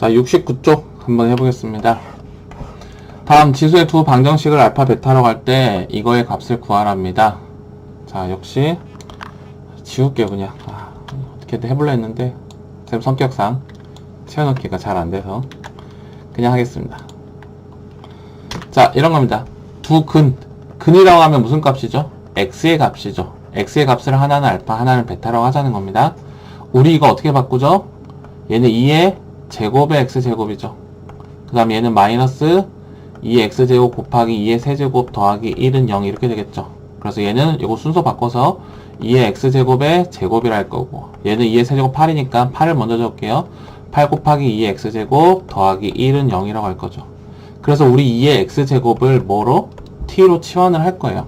자, 69쪽 한번 해보겠습니다. 다음 지수의 두 방정식을 알파 베타로 갈 때 이거의 값을 구하랍니다. 자, 역시 지울게요 그냥. 아, 어떻게든 해볼라 했는데 쌤 성격상 채워넣기가 잘 안 돼서 그냥 하겠습니다. 자, 이런 겁니다. 두 근, 근이라고 하면 무슨 값이죠? x의 값이죠. x의 값을 하나는 알파, 하나는 베타라고 하자는 겁니다. 우리 이거 어떻게 바꾸죠? 얘는 2의 제곱의 x제곱이죠. 그 다음에 얘는 마이너스 2의 x제곱 곱하기 2의 세제곱 더하기 1은 0 이렇게 되겠죠. 그래서 얘는 이거 순서 바꿔서 2의 x제곱의 제곱이라 할 거고 얘는 2의 세제곱 8이니까 8을 먼저 적을게요. 8 곱하기 2의 x제곱 더하기 1은 0이라고 할 거죠. 그래서 우리 2의 x제곱을 뭐로? t로 치환을 할 거예요.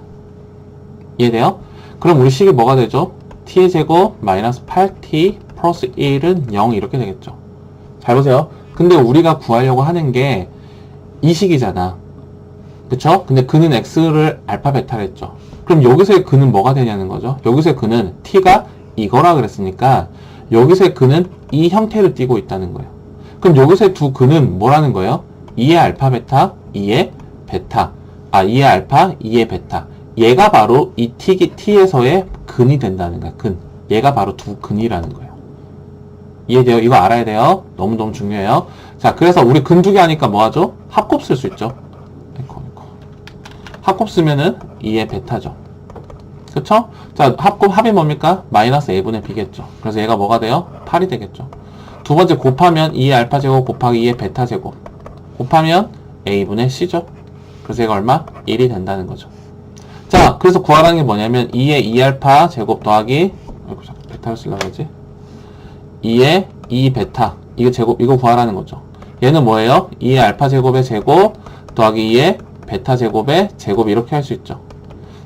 이해돼요? 그럼 우리 식이 뭐가 되죠? t의 제곱 마이너스 8t 플러스 1은 0 이렇게 되겠죠. 잘 보세요. 근데 우리가 구하려고 하는 게 이 식이잖아. 그쵸? 근데 그는 x를 알파 베타를 했죠. 그럼 여기서의 그는 뭐가 되냐는 거죠. 여기서의 그는 t가 이거라 그랬으니까 여기서의 그는 이 형태를 띠고 있다는 거예요. 그럼 여기서의 두 그는 뭐라는 거예요? 2의 알파 베타, 2의 베타. 아, 2의 알파, 2의 베타. 얘가 바로 이 t, t에서의 근이 된다는 거야. 근. 얘가 바로 두 근이라는 거예요. 이해돼요? 이거 알아야 돼요. 너무너무 중요해요. 자, 그래서 우리 근두개 하니까 뭐 하죠? 합곱 쓸 수 있죠. 합곱 쓰면은 2의 베타죠. 그쵸? 자, 합곱 합이 뭡니까? 마이너스 a분의 b겠죠. 그래서 얘가 뭐가 돼요? 8이 되겠죠. 두 번째 곱하면 2의 알파 제곱 곱하기 2의 베타 제곱. 곱하면 a분의 c죠. 그래서 얘가 얼마? 1이 된다는 거죠. 자, 그래서 구하라는 게 뭐냐면 2의 2알파 제곱 더하기 아이고 잠깐 베타를 쓰려고 하지 2의 2 베타 이거 제곱 이거 구하라는 거죠. 얘는 뭐예요? 2의 알파 제곱의 제곱 더하기 2의 베타 제곱의 제곱 이렇게 할 수 있죠.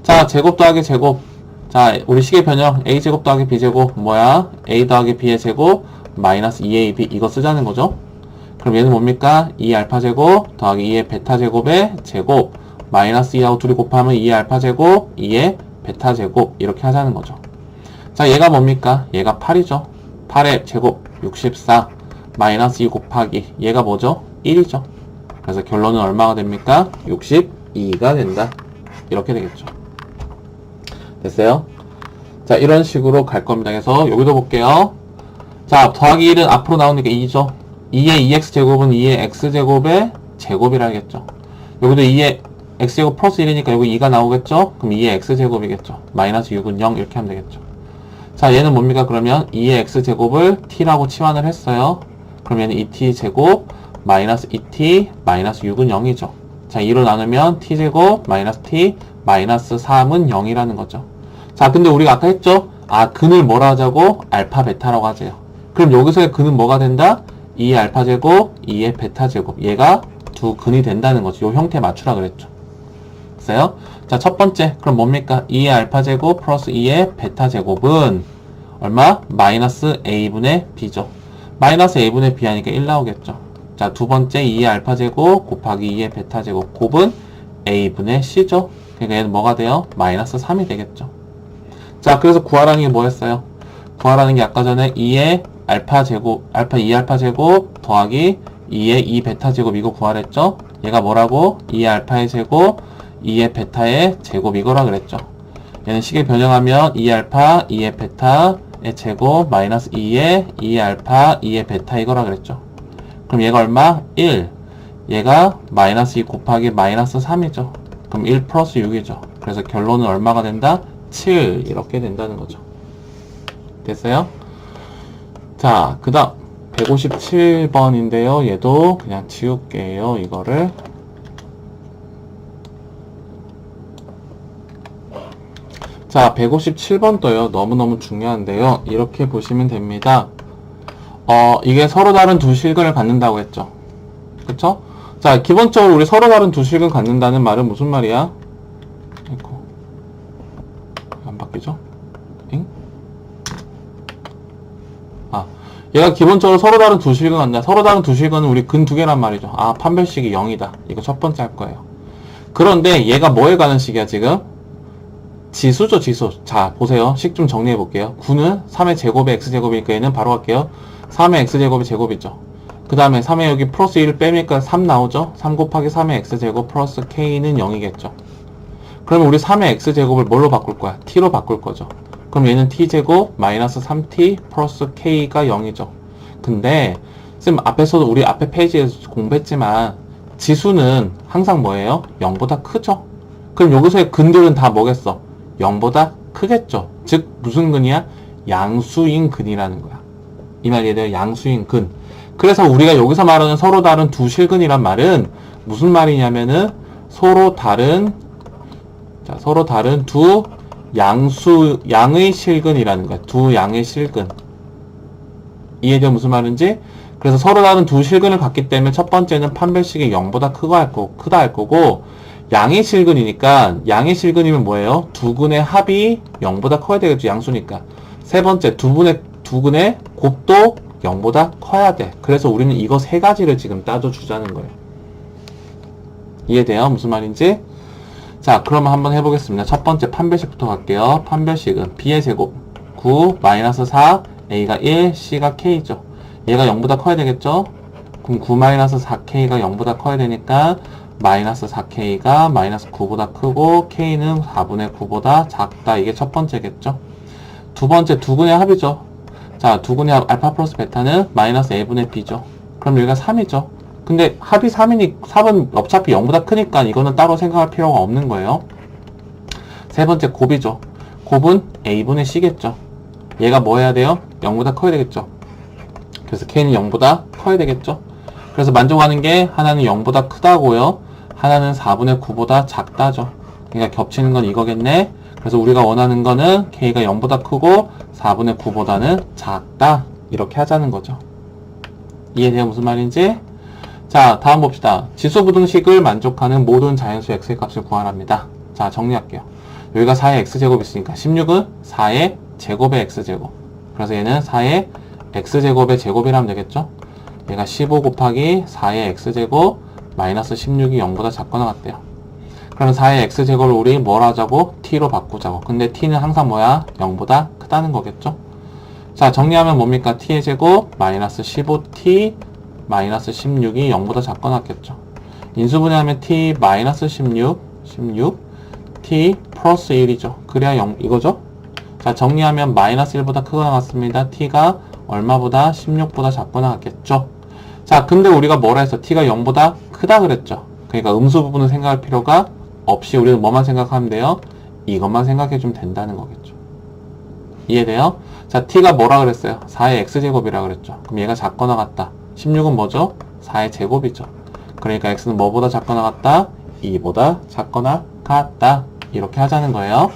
자, 제곱 더하기 제곱. 자, 우리 식의 변형 a 제곱 더하기 b 제곱 뭐야? a 더하기 b의 제곱 마이너스 2ab 이거 쓰자는 거죠. 그럼 얘는 뭡니까? 2 알파 제곱 더하기 2의 베타 제곱의 제곱 마이너스 2하고 둘이 곱하면 2의 알파 제곱 2의 베타 제곱 이렇게 하자는 거죠. 자 얘가 뭡니까? 얘가 8이죠. 8의 제곱 64 마이너스 2 곱하기 얘가 뭐죠? 1이죠. 그래서 결론은 얼마가 됩니까? 62가 된다. 이렇게 되겠죠. 됐어요? 자 이런 식으로 갈 겁니다. 그래서 여기도 볼게요. 자 더하기 1은 앞으로 나오니까 2죠. 2의 2x 제곱은 2의 x 제곱의 제곱이라 하겠죠. 여기도 2의 x 제곱 플러스 1이니까 여기 2가 나오겠죠? 그럼 2의 x 제곱이겠죠. 마이너스 6은 0 이렇게 하면 되겠죠. 자, 얘는 뭡니까? 그러면 2의 x 제곱을 t라고 치환을 했어요. 그럼 얘는 2t 제곱 마이너스 2t 마이너스 6은 0이죠. 자, 2로 나누면 t 제곱 마이너스 t 마이너스 3은 0이라는 거죠. 자, 근데 우리가 아까 했죠? 아, 근을 뭐라 하자고? 알파 베타라고 하세요. 그럼 여기서의 근은 뭐가 된다? 2의 알파 제곱, 2의 베타 제곱. 얘가 두 근이 된다는 거죠. 요 형태 맞추라 그랬죠. 됐어요? 자, 첫 번째. 그럼 뭡니까? 2의 알파 제곱 플러스 2의 베타 제곱은 얼마? 마이너스 a분의 b죠. 마이너스 a분의 b 하니까 1 나오겠죠. 자, 두 번째 2의 알파 제곱 곱하기 2의 베타 제곱 곱은 a분의 c죠. 그러니까 얘는 뭐가 돼요? 마이너스 3이 되겠죠. 자, 그래서 구하라는 게 뭐였어요? 구하라는 게 아까 전에 2의 알파 제곱, 알파 2 알파 제곱 더하기 2의 2 베타 제곱 이거 구하랬죠? 얘가 뭐라고? 2의 알파의 제곱, 2의 베타의 제곱 이거라 그랬죠. 얘는 식을 변형하면 2의 알파, 2의 베타의 제곱 마이너스 2의 2의 알파, 2의 베타 이거라 그랬죠. 그럼 얘가 얼마? 1. 얘가 마이너스 2 곱하기 마이너스 3이죠. 그럼 1 플러스 6이죠. 그래서 결론은 얼마가 된다? 7 이렇게 된다는 거죠. 됐어요? 자, 그 다음 157번인데요. 얘도 그냥 지울게요. 이거를 자, 157번도요. 너무너무 중요한데요. 이렇게 보시면 됩니다. 어, 이게 서로 다른 두 실근을 갖는다고 했죠. 그쵸? 자, 기본적으로 우리 서로 다른 두 실근 갖는다는 말은 무슨 말이야? 아이고. 안 바뀌죠? 엥? 아, 얘가 기본적으로 서로 다른 두 실근 갖는다. 서로 다른 두 실근은 우리 근 두 개란 말이죠. 아, 판별식이 0이다. 이거 첫 번째 할 거예요. 그런데 얘가 뭐에 가는 식이야, 지금? 지수죠, 지수. 자, 보세요. 식 좀 정리해 볼게요. 9는 3의 제곱의 x제곱이니까 얘는 바로 할게요. 3의 x제곱이 제곱이죠. 그 다음에 3에 여기 플러스 1 빼니까 3 나오죠? 3 곱하기 3의 x제곱 플러스 k는 0이겠죠. 그러면 우리 3의 x제곱을 뭘로 바꿀 거야? t로 바꿀 거죠. 그럼 얘는 t제곱 마이너스 3t 플러스 k가 0이죠. 근데 쌤 앞에서도 우리 앞에 페이지에서 공부했지만 지수는 항상 뭐예요? 0보다 크죠. 그럼 여기서의 근들은 다 뭐겠어? 0보다 크겠죠. 즉 무슨 근이야? 양수인 근이라는 거야. 이 말 이해돼요? 양수인 근. 그래서 우리가 여기서 말하는 서로 다른 두 실근이란 말은 무슨 말이냐면은 서로 다른 자, 서로 다른 두 양수 양의 실근이라는 거야. 두 양의 실근. 이해돼요? 무슨 말인지? 그래서 서로 다른 두 실근을 갖기 때문에 첫 번째는 판별식이 0보다 크고 할 거, 크다 할 거고 양의 실근이니까 양의 실근이면 뭐예요? 두 근의 합이 0보다 커야 되겠죠. 양수니까. 세 번째 두 분의 두 근의 곱도 0보다 커야 돼. 그래서 우리는 이거 세 가지를 지금 따져 주자는 거예요. 이해돼요? 무슨 말인지? 자, 그러면 한번 해보겠습니다. 첫 번째 판별식부터 갈게요. 판별식은 b의 제곱 9 마이너스 4 a가 1 c가 k죠. 얘가 0보다 커야 되겠죠? 그럼 9 마이너스 4k가 0보다 커야 되니까 마이너스 4k가 마이너스 9보다 크고 k는 4분의 9보다 작다. 이게 첫 번째겠죠? 두 번째 두근의 합이죠. 자, 두근의 합 알파 플러스 베타는 마이너스 a분의 b죠. 그럼 여기가 3이죠. 근데 합이 3이니 3은 어차피 0보다 크니까 이거는 따로 생각할 필요가 없는 거예요. 세 번째 곱이죠. 곱은 a분의 c겠죠. 얘가 뭐 해야 돼요? 0보다 커야 되겠죠. 그래서 k는 0보다 커야 되겠죠. 그래서 만족하는 게 하나는 0보다 크다고요. 하나는 4분의 9보다 작다죠. 그러니까 겹치는 건 이거겠네. 그래서 우리가 원하는 거는 k가 0보다 크고 4분의 9보다는 작다. 이렇게 하자는 거죠. 이해돼요? 무슨 말인지? 자, 다음 봅시다. 지수부등식을 만족하는 모든 자연수 x의 값을 구하랍니다. 자, 정리할게요. 여기가 4의 x제곱 있으니까 16은 4의 제곱의 x제곱. 그래서 얘는 4의 x제곱의 제곱이라면 되겠죠? 얘가 15 곱하기 4의 x제곱 마이너스 16이 0보다 작거나 같대요. 그럼 4의 x제곱을 우리 뭘 하자고? t로 바꾸자고. 근데 t는 항상 뭐야? 0보다 크다는 거겠죠? 자, 정리하면 뭡니까? t의 제곱 마이너스 15t 마이너스 16이 0보다 작거나 같겠죠. 인수분해하면 t 마이너스 16, 16, t 플러스 1이죠. 그래야 0, 이거죠? 자, 정리하면 마이너스 1보다 크거나 같습니다. t가 얼마보다 16보다 작거나 같겠죠. 자, 근데 우리가 뭐라 했어? t가 0보다 크다 그랬죠. 그러니까 음수 부분은 생각할 필요가 없이 우리는 뭐만 생각하면 돼요? 이것만 생각해 주면 된다는 거겠죠. 이해돼요? 자, t가 뭐라 그랬어요? 4의 x제곱이라 그랬죠. 그럼 얘가 작거나 같다. 16은 뭐죠? 4의 제곱이죠. 그러니까 x는 뭐보다 작거나 같다? 2보다 작거나 같다. 이렇게 하자는 거예요.